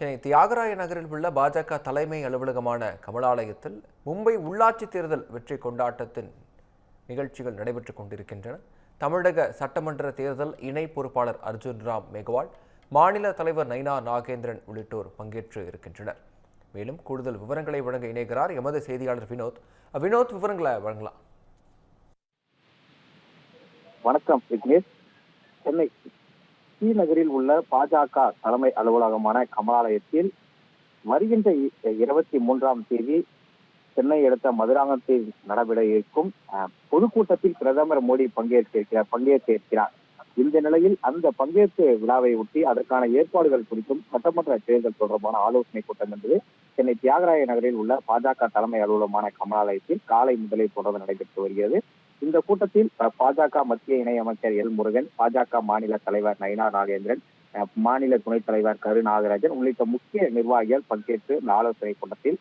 சென்னை தியாகராய நகரில் உள்ள பாஜக தலைமை அலுவலகமான கமலாலயத்தில் மும்பை உள்ளாட்சி தேர்தல் வெற்றி கொண்டாட்டத்தின் நிகழ்ச்சிகள் நடைபெற்றுக் கொண்டிருக்கின்றன. தமிழக சட்டமன்ற தேர்தல் இணை பொறுப்பாளர் அர்ஜுன் ராம் மேக்வால் மாநில தலைவர் நைனா நாகேந்திரன் உள்ளிட்டோர் பங்கேற்று இருக்கின்றனர். மேலும் கூடுதல் விவரங்களை வழங்க இணைகிறார் எமது செய்தியாளர் வினோத். வினோத் விவரங்களை வழங்கலாம். வணக்கம் விக்னேஷ். சென்னை டி நகரில் உள்ள பாஜக தலைமை அலுவலகமான கமலாலயத்தில் வருகின்ற இருபத்தி மூன்றாம் தேதி சென்னை அடுத்த மதுராங்கத்தில் நடைபெற இருக்கும் பொதுக்கூட்டத்தில் பிரதமர் மோடி பங்கேற்றிருக்கிறார் பங்கேற்றிருக்கிறார் இந்த நிலையில் அந்த பங்கேற்பு விழாவை ஒட்டி அதற்கான ஏற்பாடுகள் குறித்தும் சட்டமன்ற தேர்தல் தொடர்பான ஆலோசனை கூட்டம் என்பது சென்னை தியாகராய நகரில் உள்ள பாஜக தலைமை அலுவலகமான கமலாலயத்தில் காலை முதலே தொடர்ந்து நடைபெற்று வருகிறது. இந்த கூட்டத்தில் பாஜக மத்திய இணையமைச்சர் எல் முருகன் பாஜக மாநில தலைவர் நயினா நாகேந்திரன் மாநில துணைத் தலைவர் கரு நாகராஜன் உள்ளிட்ட முக்கிய நிர்வாகிகள் பங்கேற்று இந்த ஆலோசனை கூட்டத்தில்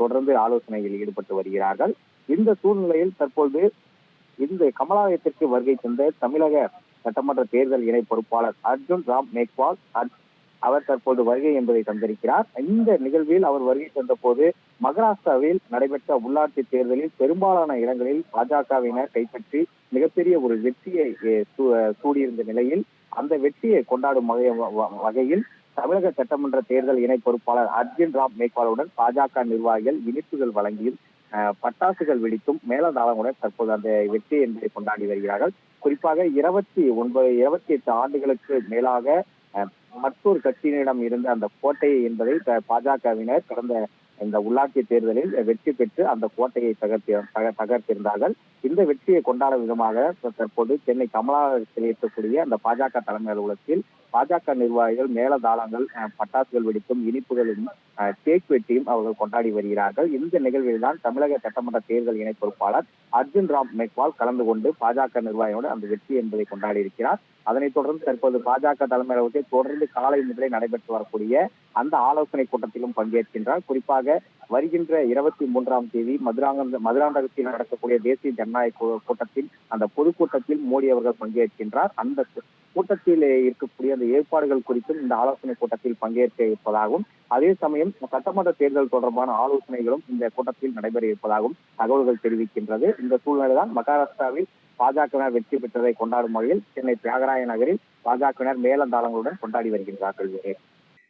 தொடர்ந்து ஆலோசனையில் ஈடுபட்டு வருகிறார்கள். இந்த சூழ்நிலையில் தற்பொழுது இந்த கமலாலயத்திற்கு வருகை தந்த தமிழக சட்டமன்ற தேர்தல் இணை பொறுப்பாளர் அர்ஜுன் ராம் மேக்வால் அவர் தற்போது வருகை என்பதை தந்திருக்கிறார். இந்த நிகழ்வில் அவர் வருகை தந்த போது மகாராஷ்டிராவில் நடைபெற்ற உள்ளாட்சி தேர்தலில் பெரும்பாலான இடங்களில் பாஜகவினர் கைப்பற்றி மிகப்பெரிய ஒரு வெற்றியை சூ- சூடியிருந்த நிலையில் அந்த வெற்றியை கொண்டாடும் வ- வகையில் தமிழக சட்டமன்ற தேர்தல் இணை பொறுப்பாளர் அர்ஜுன் ராம் மேக்வாலுடன் பாஜக நிர்வாகிகள் இனிப்புகள் வழங்கியும் பட்டாசுகள் வெடித்தும் மேலதாளங்களுடன் தற்போது அந்த வெற்றி என்பதை கொண்டாடி வருகிறார்கள். குறிப்பாக இருபத்தி ஒன்பது இருபத்தி எட்டு ஆண்டுகளுக்கு மேலாக அஹ், மற்றொரு கட்சியினிடம் இருந்த அந்த கோட்டை என்பதை பாஜகவினர் கடந்த இந்த உள்ளாட்சி தேர்தலில் வெற்றி பெற்று அந்த கோட்டையை தகர்த்தி தக- தகர்த்திருந்தார்கள். இந்த வெற்றியை கொண்டாடும் விதமாக தற்போது சென்னை கமலாலயத்தில் இருக்கக்கூடிய அந்த பாஜக தலைமை அலுவலகத்தில் பாஜக நிர்வாகிகள் மேலதாளங்கள் பட்டாசுகள் வெடிக்கும் இனிப்புகளும் கேக் வெட்டியும் அவர்கள் கொண்டாடி வருகிறார்கள். இந்த நிகழ்வில் தான் தமிழக சட்டமன்ற தேர்தல் இணை பொறுப்பாளர் அர்ஜுன் ராம் மேக்வால் கலந்து கொண்டு பாஜக நிர்வாகியோடு அந்த வெற்றி என்பதை கொண்டாடி இருக்கிறார். அதனைத் தொடர்ந்து தற்போது பாஜக தலைமை தொடர்ந்து காலை முதலே நடைபெற்று வரக்கூடிய அந்த ஆலோசனை கூட்டத்திலும் பங்கேற்கின்றார். குறிப்பாக வருகின்ற இருபத்தி மூன்றாம் தேதி மதுராங்க மதுராந்தகத்தில் நடக்கக்கூடிய தேசிய ஜனநாயக கூட்டத்தில் அந்த பொதுக்கூட்டத்தில் மோடி அவர்கள் பங்கேற்கின்றார் அந்த கூட்டத்தில் இருக்கக்கூடிய அந்த ஏற்பாடுகள் குறித்தும் இந்த ஆலோசனை கூட்டத்தில் பங்கேற்க இருப்பதாகவும் அதே சமயம் சட்டமன்ற தேர்தல் தொடர்பான ஆலோசனைகளும் இந்த கூட்டத்தில் நடைபெற இருப்பதாகவும் தகவல்கள் தெரிவிக்கின்றது இந்த சூழ்நிலைதான் மகாராஷ்டிராவில் பாஜகவினர் வெற்றி பெற்றதை கொண்டாடும் வகையில் சென்னை தியாகராய நகரில் பாஜகவினர் மேலந்தாளங்களுடன் கொண்டாடி வருகின்றார்கள் விவேக்.